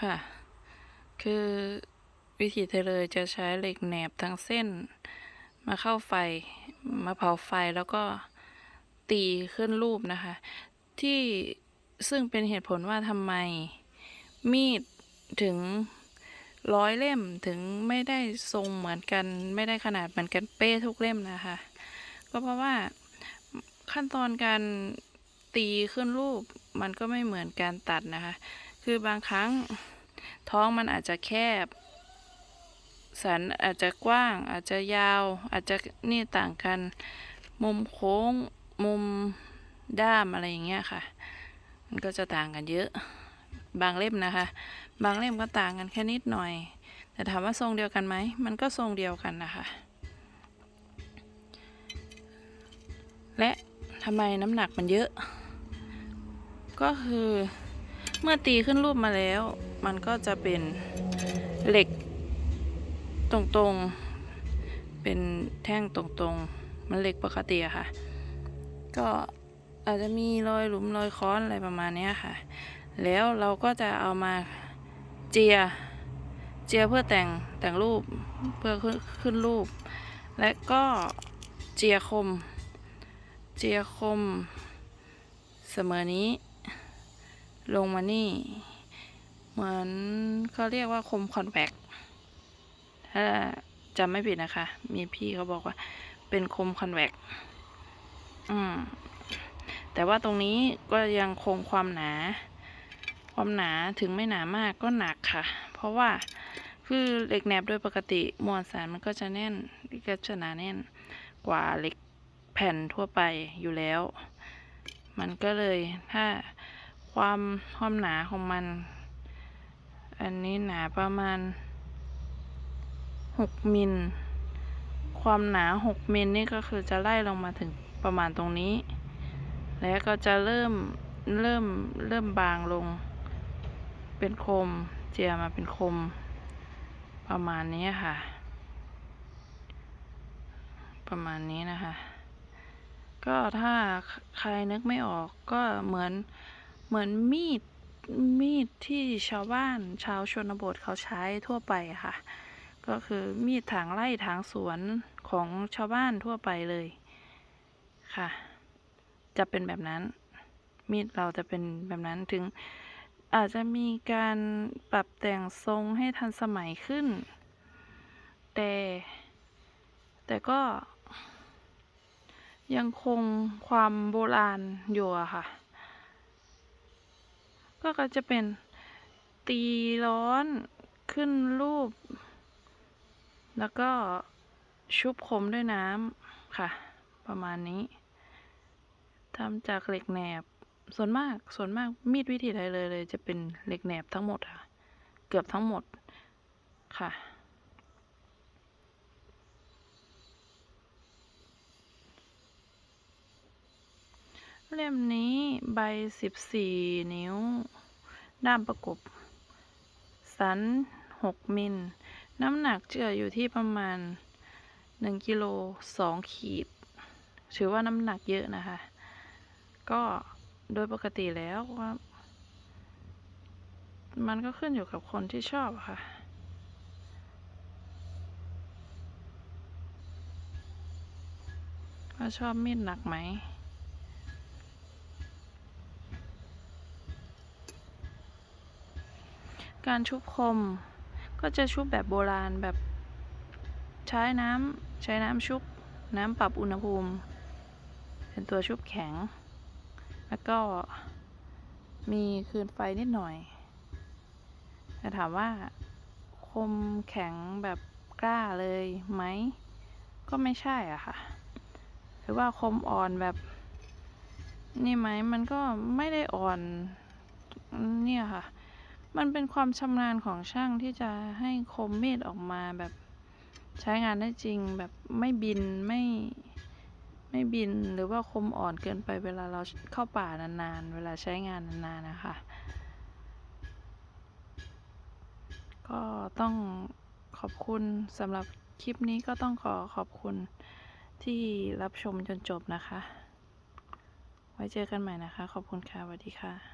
ค่ะ คือวิธีเธอเลยจะใช้เหล็กแหนบทั้งเส้น มาเข้าไฟ มาเผาไฟแล้วก็ตีขึ้นรูปนะคะ ที่ซึ่งเป็นเหตุผลว่าทำไมมีดถึงร้อยเล่มถึงไม่ได้ทรงเหมือนกัน ไม่ได้ขนาดเหมือนกันเป๊ะทุกเล่มนะคะ ก็เพราะว่าขั้นตอนการตีขึ้นรูปมันก็ไม่เหมือนการตัดนะคะ คือบางครั้งท้องมันอาจจะแคบ สันอาจจะกว้าง อาจจะยาว อาจจะนี่ต่างกัน มุมโค้ง มุมด้ามอะไรอย่างเงี้ยค่ะ มันก็จะต่างกันเยอะ บางเล่มนะคะ บางเล่มก็ต่างกันแค่นิดหน่อย แต่ถามว่าทรงเดียวกันไหม มันก็ทรงเดียวกันนะคะ และทำไมน้ำหนักมันเยอะ ก็คือ เมื่อตีขึ้นรูปมาแล้ว มันก็จะเป็นเหล็กตรงๆ เป็นแท่งตรงๆ มันเหล็กปกติอะค่ะ ก็อาจจะมีรอยหลุมรอยค้อนอะไรประมาณนี้ค่ะ แล้วเราก็จะเอามาเจีย เจียเพื่อแต่งแต่งรูปเพื่อขึ้นขึ้นรูป และก็เจียคม เจียคมเสมอนี้ ลงมานี่ เหมือนเขาเรียกว่าคมคอนแวคถ้าจำไม่ผิดนะคะ มีพี่เขาบอกว่า เป็นคมคอนแวคอืมแต่ว่าตรงนี้ก็ยังคงความหนา ความหนาถึงไม่หนามากก็หนักค่ะ เพราะว่าคือเหล็กแหนบโดยปกติมวลสารมันก็จะแน่นก็จะหนาแน่นกว่าเหล็กแผ่นทั่วไปอยู่แล้ว มันก็เลยถ้า ความความหนาของมัน อันนี้หนาประมาณหกมิล ความหนาหกมิลนี่ก็คือจะไล่ลงมาถึงประมาณตรงนี้ แล้วก็จะเริ่มเริ่มเริ่มบางลง เป็นคมเจียมาเป็นคม ประมาณนี้ค่ะ ประมาณนี้นะคะ ก็ถ้าใครนึกไม่ออกก็เหมือน เหมือนมีดมีดที่ชาวบ้านชาวชนบทเขาใช้ทั่วไปค่ะ ก็คือมีดถางไร่ถางสวนของชาวบ้านทั่วไปเลยค่ะ จะเป็นแบบนั้น มีดเราจะเป็นแบบนั้นถึงอาจจะมีการปรับแต่งทรงให้ทันสมัยขึ้น แต่ แต่ก็ยังคงความโบราณอยู่อะค่ะ ก็จะเป็นตีร้อนขึ้นรูป แล้วก็ชุบคมด้วยน้ำค่ะ ประมาณนี้ทำจากเหล็กแหนบ ส่วนมากส่วนมากมีดวิธีไทยเลยเลย จะเป็นเหล็กแหนบทั้งหมดค่ะ เกือบทั้งหมดค่ะ เล่มนี้ใบสิบสี่นิ้ว ด้ามประกบ สันหกมิล น้ำหนักเจะอยู่ที่ประมาณหนึ่งกิโลสองขีด ถือว่าน้ำหนักเยอะนะคะ ก็โดยปกติแล้วว่า มันก็ขึ้นอยู่กับคนที่ชอบค่ะว่าชอบมีดหนักไหม การชุบคม ก็จะชุบแบบโบราณแบบใช้น้ำใช้น้ำชุบน้ำปรับอุณหภูมิ เป็นตัวชุบแข็ง แล้วก็มีคืนไฟนิดหน่อย แต่ถามว่าคมแข็งแบบกล้าเลยไหม ก็ไม่ใช่อะค่ะ หรือว่าคมอ่อนแบบนี่ไหมมันก็ไม่ได้อ่อนเนี่ยค่ะ มันเป็นความชำนาญของช่างที่จะให้คมมีดออกมาแบบใช้งานได้จริงแบบไม่บินไม่ไม่บินหรือว่าคมอ่อนเกินไปเวลาเราเข้าป่านานๆ เวลาใช้งานนานๆนะคะ ก็ต้องขอบคุณสำหรับคลิปนี้ก็ต้องขอขอบคุณที่รับชมจนจบนะคะ ไว้เจอกันใหม่นะคะ ขอบคุณค่ะสวัสดีค่ะ